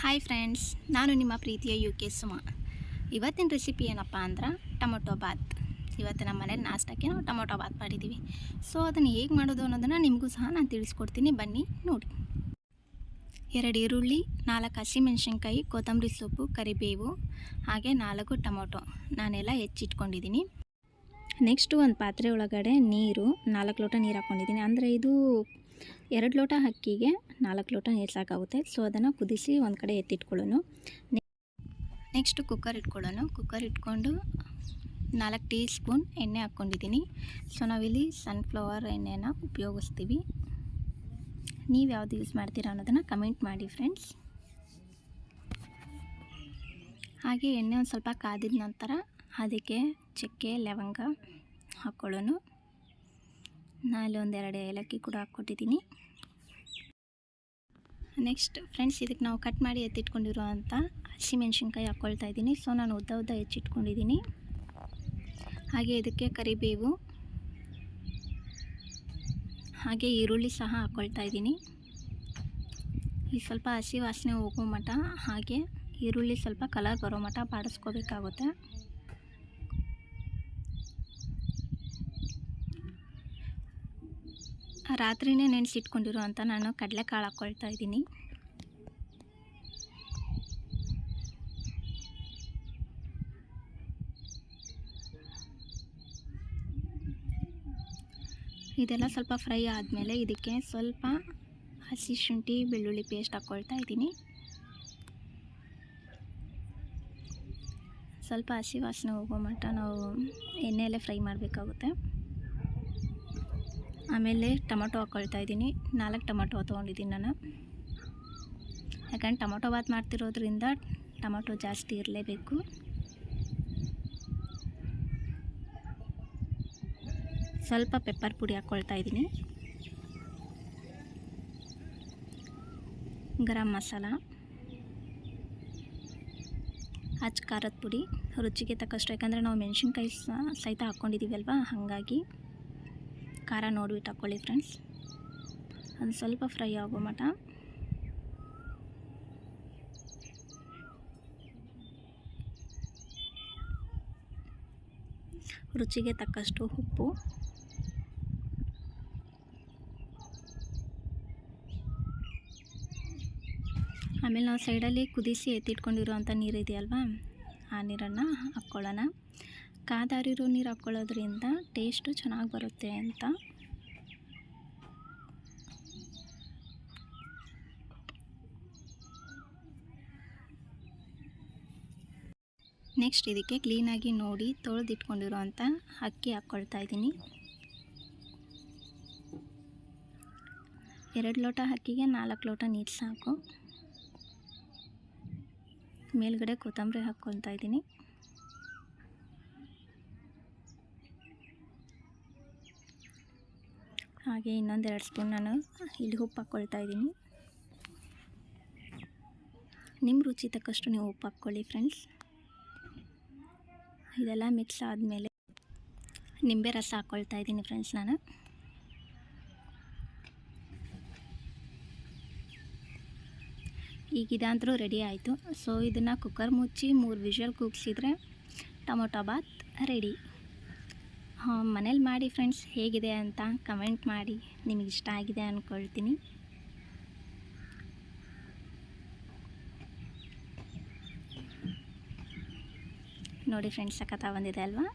Hi friends ನಾನು ನಿಮ್ಮ ಪ್ರೀತಿಯ ಯು ಕೆ ಸುಮಾ. ಇವತ್ತಿನ ರೆಸಿಪಿ ಏನಪ್ಪ ಅಂದ್ರೆ ಟೊಮೊಟೊ ಬಾತ್. ಇವತ್ತು ನಮ್ಮ ಮನೇಲಿ ನಾಷ್ಟಕ್ಕೆ ನಾವು ಟೊಮೊಟೊ ಬಾತ್ ಮಾಡಿದ್ದೀವಿ ಸೊ ಅದನ್ನು ಹೇಗೆ ಮಾಡೋದು ಅನ್ನೋದನ್ನು ನಿಮಗೂ ಸಹ ನಾನು ತಿಳಿಸ್ಕೊಡ್ತೀನಿ. ಬನ್ನಿ, ನೋಡಿ. ಎರಡು ಈರುಳ್ಳಿ, ನಾಲ್ಕು ಹಸಿಮೆಣಸಿನ್ಕಾಯಿ, ಕೊತ್ತಂಬರಿ ಸೊಪ್ಪು, ಕರಿಬೇವು, ಹಾಗೆ ನಾಲ್ಕು ಟೊಮೊಟೊ ನಾನೆಲ್ಲ ಹೆಚ್ಚಿಟ್ಕೊಂಡಿದ್ದೀನಿ ನೆಕ್ಸ್ಟು ಒಂದು ಪಾತ್ರೆ ಒಳಗಡೆ ನೀರು, ನಾಲ್ಕು ಲೋಟ ನೀರು ಹಾಕ್ಕೊಂಡಿದ್ದೀನಿ ಅಂದರೆ ಇದು ಎರಡು ಲೋಟ ಅಕ್ಕಿಗೆ ನಾಲ್ಕು ಲೋಟ ನೀರು ಸಾಕಾಗುತ್ತೆ. ಸೊ ಅದನ್ನು ಕುದಿಸಿ ಒಂದು ಕಡೆ ಎತ್ತಿಟ್ಕೊಳ್ಳೋಣ ನೆಕ್ಸ್ಟು ಕುಕ್ಕರ್ ಇಟ್ಕೊಳ್ಳೋಣ ಕುಕ್ಕರ್ ಇಟ್ಕೊಂಡು ನಾಲ್ಕು ಟೀ ಸ್ಪೂನ್ ಎಣ್ಣೆ ಹಾಕ್ಕೊಂಡಿದ್ದೀನಿ. ಸೊ ನಾವಿಲ್ಲಿ ಸನ್ಫ್ಲವರ್ ಎಣ್ಣೆನ ಉಪಯೋಗಿಸ್ತೀವಿ. ನೀವು ಯಾವುದು ಯೂಸ್ ಮಾಡ್ತೀರಾ ಅನ್ನೋದನ್ನು ಕಮೆಂಟ್ ಮಾಡಿ ಫ್ರೆಂಡ್ಸ್ ಹಾಗೆ ಎಣ್ಣೆ ಒಂದು ಸ್ವಲ್ಪ ಕಾದಿದ ನಂತರ ಅದಕ್ಕೆ ಚಕ್ಕೆ, ಲವಂಗ ಹಾಕ್ಕೊಳ್ಳೋಣ ನಾನಲ್ಲಿ ಒಂದೆರಡು ಏಲಕ್ಕಿ ಕೂಡ ಹಾಕ್ಕೊಟ್ಟಿದ್ದೀನಿ. ನೆಕ್ಸ್ಟ್ ಫ್ರೆಂಡ್ಸ್ ಇದಕ್ಕೆ ನಾವು ಕಟ್ ಮಾಡಿ ಎತ್ತಿಟ್ಕೊಂಡಿರುವಂಥ ಹಸಿಮೆಣ್ಸಿನ್ಕಾಯಿ ಹಾಕ್ಕೊಳ್ತಾ ಇದ್ದೀನಿ. ಸೊ ನಾನು ಉದ್ದ ಉದ್ದ ಹೆಚ್ಚಿಟ್ಕೊಂಡಿದ್ದೀನಿ. ಹಾಗೆ ಇದಕ್ಕೆ ಕರಿಬೇವು, ಹಾಗೆ ಈರುಳ್ಳಿ ಸಹ ಹಾಕ್ಕೊಳ್ತಾ ಇದ್ದೀನಿ. ಈ ಸ್ವಲ್ಪ ಹಸಿ ವಾಸನೆ ಹೋಗೋ ಮಠ ಹಾಗೆ ಈರುಳ್ಳಿ ಸ್ವಲ್ಪ ಕಲರ್ ಬರೋ ಮಠ ಬಾಡಿಸ್ಕೋಬೇಕಾಗುತ್ತೆ. ರಾತ್ರಿನೇ ನೆನೆಸಿಟ್ಕೊಂಡಿರುವಂಥ ನಾನು ಕಡಲೆಕಾಳು ಹಾಕ್ಕೊಳ್ತಾ ಇದ್ದೀನಿ. ಇದೆಲ್ಲ ಸ್ವಲ್ಪ ಫ್ರೈ ಆದಮೇಲೆ ಇದಕ್ಕೆ ಸ್ವಲ್ಪ ಹಸಿ ಶುಂಠಿ, ಬೆಳ್ಳುಳ್ಳಿ ಪೇಸ್ಟ್ ಹಾಕ್ಕೊಳ್ತಾ ಇದ್ದೀನಿ. ಸ್ವಲ್ಪ ಹಸಿ ವಾಸನೆ ಹೋಗೋ ಮಟ್ಟ ನಾವು ಎಣ್ಣೆಯಲ್ಲೇ ಫ್ರೈ ಮಾಡಬೇಕಾಗುತ್ತೆ. ಆಮೇಲೆ ಟೊಮೊಟೊ ಹಾಕ್ಕೊಳ್ತಾ ಇದ್ದೀನಿ. ನಾಲ್ಕು ಟೊಮೊಟೊ ತೊಗೊಂಡಿದ್ದೀನಿ ನಾನು. ಯಾಕಂದ್ರೆ ಟೊಮೊಟೊ ಬಾತ್ ಮಾಡ್ತಿರೋದ್ರಿಂದ ಟೊಮೊಟೊ ಜಾಸ್ತಿ ಇರಲೇಬೇಕು. ಸ್ವಲ್ಪ ಪೆಪ್ಪರ್ ಪುಡಿ ಹಾಕ್ಕೊಳ್ತಾ ಇದ್ದೀನಿ. ಗರಂ ಮಸಾಲ. ಹಚ್ಚ ಖಾರದ ಪುಡಿ. ರುಚಿಗೆ ತಕ್ಕಷ್ಟು. ಯಾಕಂದರೆ ನಾವು ಮೆಣಸಿನ್ಕಾಯಿ ಸಹಿತ ಹಾಕ್ಕೊಂಡಿದ್ದೀವಲ್ವ ಹಾಗಾಗಿ. ಖಾರ ನೋಡ್ಬಿಟ್ಟು ಹಾಕ್ಕೊಳ್ಳಿ ಫ್ರೆಂಡ್ಸ್ ಅದು ಸ್ವಲ್ಪ ಫ್ರೈ ಆಗೋ ಮಟ. ರುಚಿಗೆ ತಕ್ಕಷ್ಟು ಉಪ್ಪು. ಆಮೇಲೆ ನಾವು ಸೈಡಲ್ಲಿ ಕುದಿಸಿ ಎತ್ತಿಟ್ಕೊಂಡಿರುವಂಥ ನೀರು ಇದೆಯಲ್ವಾ ಆ ನೀರನ್ನು ಹಾಕ್ಕೊಳ್ಳೋಣ. ಕಾದಾರಿರೋ ನೀರು ಹಾಕ್ಕೊಳ್ಳೋದ್ರಿಂದ ಟೇಸ್ಟು ಚೆನ್ನಾಗಿ ಬರುತ್ತೆ ಅಂತ. ನೆಕ್ಸ್ಟ್ ಇದಕ್ಕೆ ಕ್ಲೀನಾಗಿ ನೋಡಿ ತೊಳೆದಿಟ್ಕೊಂಡಿರೋವಂಥ ಅಕ್ಕಿ ಹಾಕ್ಕೊಳ್ತಾ ಇದ್ದೀನಿ. ಎರಡು ಲೋಟ ಅಕ್ಕಿಗೆ ನಾಲ್ಕು ಲೋಟ ನೀರು ಸಾಕು. ಮೇಲ್ಗಡೆ ಕೊತ್ತಂಬರಿ ಹಾಕ್ಕೊಳ್ತಾ ಇದ್ದೀನಿ. ಹಾಗೆ ಇನ್ನೊಂದೆರಡು ಸ್ಪೂನ್ ನಾನು ಇಲ್ಲಿ ಉಪ್ಪು ಹಾಕ್ಕೊಳ್ತಾ ಇದ್ದೀನಿ. ನಿಮ್ಮ ರುಚಿ ತಕ್ಕಷ್ಟು ನೀವು ಉಪ್ಪು ಹಾಕ್ಕೊಳ್ಳಿ ಫ್ರೆಂಡ್ಸ್. ಇದೆಲ್ಲ ಮಿಕ್ಸ್ ಆದಮೇಲೆ ನಿಂಬೆ ರಸ ಹಾಕ್ಕೊಳ್ತಾ ಇದ್ದೀನಿ ಫ್ರೆಂಡ್ಸ್ ನಾನು. ಈಗ ಇದಂತರೂ ರೆಡಿ ಆಯಿತು. ಸೊ ಇದನ್ನು ಕುಕ್ಕರ್ ಮುಚ್ಚಿ ಮೂರು ವಿಷಲ್ ಕೂಗಿಸಿದ್ರೆ ಟೊಮೊಟೊ ಬಾತ್ ರೆಡಿ. ಮನೇಲಿ ಮಾಡಿ ಫ್ರೆಂಡ್ಸ್ ಹೇಗಿದೆ ಅಂತ ಕಮೆಂಟ್ ಮಾಡಿ. ನಿಮಗೆ ಇಷ್ಟ ಆಗಿದೆ ಅಂದ್ಕೊಳ್ತೀನಿ ನೋಡಿ ಫ್ರೆಂಡ್ಸ್ ಸಖತ್ತ ಬಂದಿದೆ ಅಲ್ವಾ?